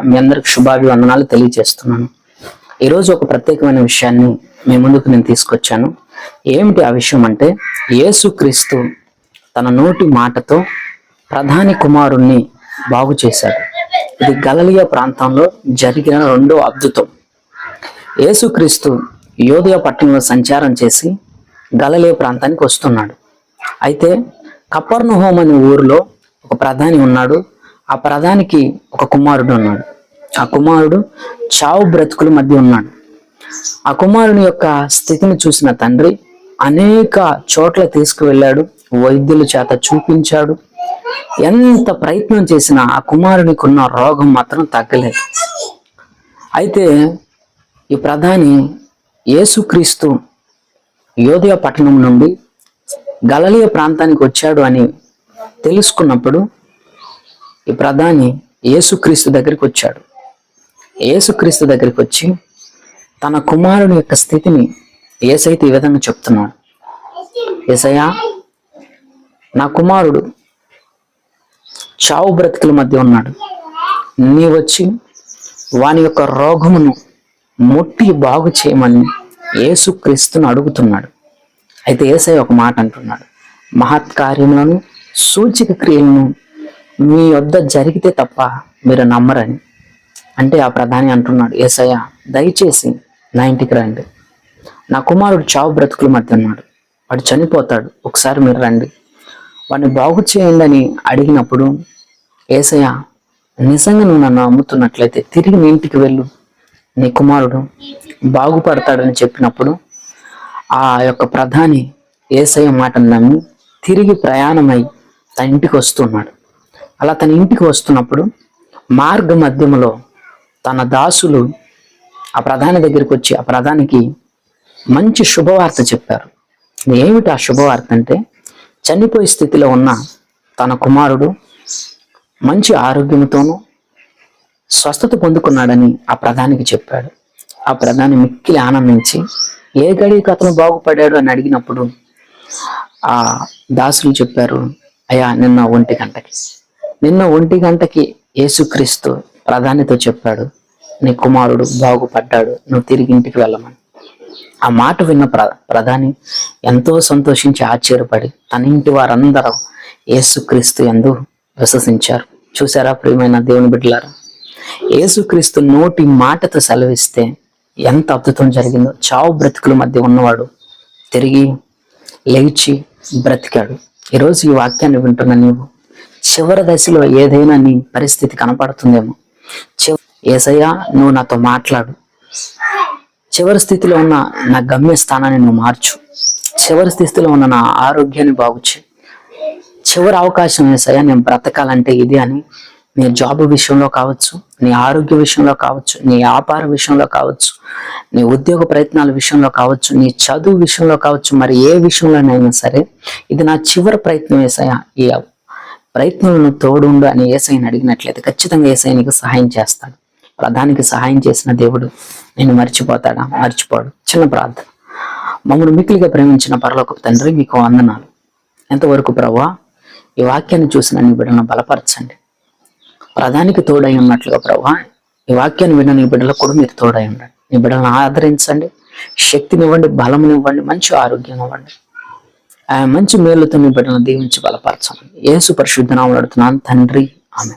మీ అందరికి శుభాభివందనాలు తెలియజేస్తున్నాను. ఈరోజు ఒక ప్రత్యేకమైన విషయాన్ని మీ ముందుకు నేను తీసుకొచ్చాను. ఏమిటి ఆ విషయం అంటే యేసుక్రీస్తు తన నోటి మాటతో ప్రధాని కుమారుణ్ణి బాగు చేశాడు. ఇది గలలియా ప్రాంతంలో జరిగిన రెండో అద్భుతం. యేసుక్రీస్తు యోధయ పట్టణంలో సంచారం చేసి గలలియా ప్రాంతానికి వస్తున్నాడు. అయితే కపర్ణహోమ్ అనే ఊరిలో ఒక ప్రధాని ఉన్నాడు. ఆ ప్రధానికి ఒక కుమారుడు ఉన్నాడు. ఆ కుమారుడు చావు బ్రతుకుల మధ్య ఉన్నాడు. ఆ కుమారుని యొక్క స్థితిని చూసిన తండ్రి అనేక చోట్ల తీసుకువెళ్ళాడు వైద్యుల చేత చూపించాడు. ఎంత ప్రయత్నం చేసినా ఆ కుమారునికి ఉన్న రోగం మాత్రం తగ్గలేదు. అయితే ఈ ప్రధాని యేసుక్రీస్తు యోధయ పట్టణం నుండి గలలియ ప్రాంతానికి వచ్చాడు అని తెలుసుకున్నప్పుడు ఈ ప్రధాని యేసుక్రీస్తు దగ్గరికి వచ్చాడు. యేసుక్రీస్తు దగ్గరికి వచ్చి తన కుమారుని యొక్క స్థితిని ఏసైతే ఈ విధంగా చెప్తున్నాడు. ఏసయ్యా నా కుమారుడు చావు బ్రతుకుల మధ్య ఉన్నాడు. నీ వచ్చి వాని యొక్క రోగమును ముట్టి బాగు చేయమని యేసుక్రీస్తును అడుగుతున్నాడు. అయితే ఏసై ఒక మాట అంటున్నాడు. మహత్కార్యములను సూచిక క్రియలను మీ వద్ద జరిగితే తప్ప మీరు నమ్మరని. అంటే ఆ ప్రధాని అంటున్నాడు ఏసయ్య దయచేసి నా ఇంటికి రండి. నా కుమారుడు చావు బ్రతుకుల మధ్య ఉన్నాడు. వాడు చనిపోతాడు. ఒకసారి మీరు రండి. వాడిని బాగు చేయండి అని అడిగినప్పుడు ఏసయ్య నిజంగా నువ్వు నన్ను అమ్ముతున్నట్లయితే తిరిగి నీ ఇంటికి వెళ్ళు. నీ కుమారుడు బాగుపడతాడని చెప్పినప్పుడు ఆ యొక్క ప్రధాని ఏసయ్య మాటను నమ్మి తిరిగి ప్రయాణమై తన ఇంటికి వస్తున్నాడు అలా తన ఇంటికి వస్తున్నప్పుడు మార్గ మధ్యములో తన దాసులు ఆ ప్రధాని దగ్గరికి వచ్చి ఆ ప్రధానికి మంచి శుభవార్త చెప్పారు. ఏమిటి ఆ శుభవార్త అంటే చనిపోయే స్థితిలో ఉన్న తన కుమారుడు మంచి ఆరోగ్యంతోనూ స్వస్థత పొందుకున్నాడని ఆ ప్రధానికి చెప్పాడు. ఆ ప్రధాని మిక్కిలి ఆనందించి ఏ గడికి అతను బాగుపడాడు? అని అడిగినప్పుడు ఆ దాసులు చెప్పారు అయ్యా నిన్న ఒంటి గంటకి నిన్న ఒంటి గంటకి యేసుక్రీస్తు ప్రధానితో చెప్పాడు నీ కుమారుడు బాగుపడ్డాడు నువ్వు తిరిగి ఇంటికి వెళ్ళమని. ఆ మాట విన్న ప్ర ప్రధాని ఎంతో సంతోషించి ఆశ్చర్యపడి తన ఇంటి వారందరూ యేసుక్రీస్తు ఎందు విశ్వసించారు. చూసారా ప్రియమైన దేవుని బిడ్డలారా? యేసుక్రీస్తు నోటి మాటతో సెలవిస్తే ఎంత అద్భుతం జరిగిందో. చావు బ్రతుకుల మధ్య ఉన్నవాడు తిరిగి లేచి బ్రతికాడు. ఈరోజు ఈ వాక్యాన్ని వింటున్న నీవు చివరి దశలో ఏదైనా నీ పరిస్థితి కనపడుతుందేమో. చివ ఏసయ్యా నువ్వు నాతో మాట్లాడు. చివరి స్థితిలో ఉన్న నా గమ్య స్థానాన్ని నువ్వు మార్చు. చివరి స్థితిలో ఉన్న నా ఆరోగ్యాన్ని బాగుచే చివరి అవకాశం ఏసయ్యా నేను బ్రతకాలంటే ఇది అని నీ జాబ్ విషయంలో కావచ్చు నీ ఆరోగ్య విషయంలో కావచ్చు నీ వ్యాపార విషయంలో కావచ్చు నీ ఉద్యోగ ప్రయత్నాల విషయంలో కావచ్చు నీ చదువు విషయంలో కావచ్చు మరి ఏ విషయంలోనైనా సరే ఇది నా చివరి ప్రయత్నం వేసాయా ఈ ప్రయత్నంలో తోడుండు అని ఏసైని అడిగినట్లయితే ఖచ్చితంగా ఏసై నీకు సహాయం చేస్తాడు. ప్రధానికి సహాయం చేసిన దేవుడు నేను మర్చిపోతాడా? మర్చిపోడు. చిన్న ప్రార్థన. మమ్మల్ని మిక్కిలిగా ప్రేమించిన పరలోక తండ్రి మీకు వందనాలు. ఎంతవరకు ప్రభా ఈ వాక్యాన్ని చూసిన నీ బిడ్డలను బలపరచండి. ప్రధానికి తోడై ఉన్నట్లుగా ప్రభా ఈ వాక్యాన్ని విన్న నీ బిడ్డలకు కూడా మీరు తోడై ఉండండి. నీ బిడ్డలను ఆదరించండి. శక్తినివ్వండి బలమునివ్వండి మంచి ఆరోగ్యం ఇవ్వండి ఆ మంచి మేలుతో మీ బిడ్డలను దీవించి బలపరచండి యేసు పరిశుద్ధ నామములో అడుగుతున్నాను. తండ్రి ఆమె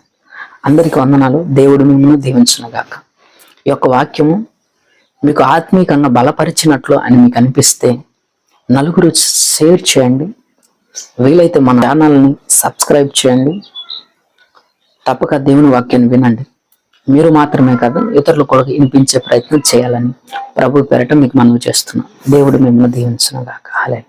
అందరికి వందనాలు. దేవుడు మిమ్మల్ని దీవించిన గాక. ఈ యొక్క వాక్యము మీకు ఆత్మీకంగా బలపరిచినట్లు అని మీకు అనిపిస్తే నలుగురు షేర్ చేయండి. వీలైతే మన ఛానల్ని సబ్స్క్రైబ్ చేయండి. తప్పక దేవుని వాక్యాన్ని వినండి. మీరు మాత్రమే కాదు ఇతరులు కూడా వినిపించే ప్రయత్నం చేయాలని ప్రభు పేరట మీకు మనవి చేస్తున్నాం. దేవుడు మిమ్మల్ని దీవించిన గాక. హాలే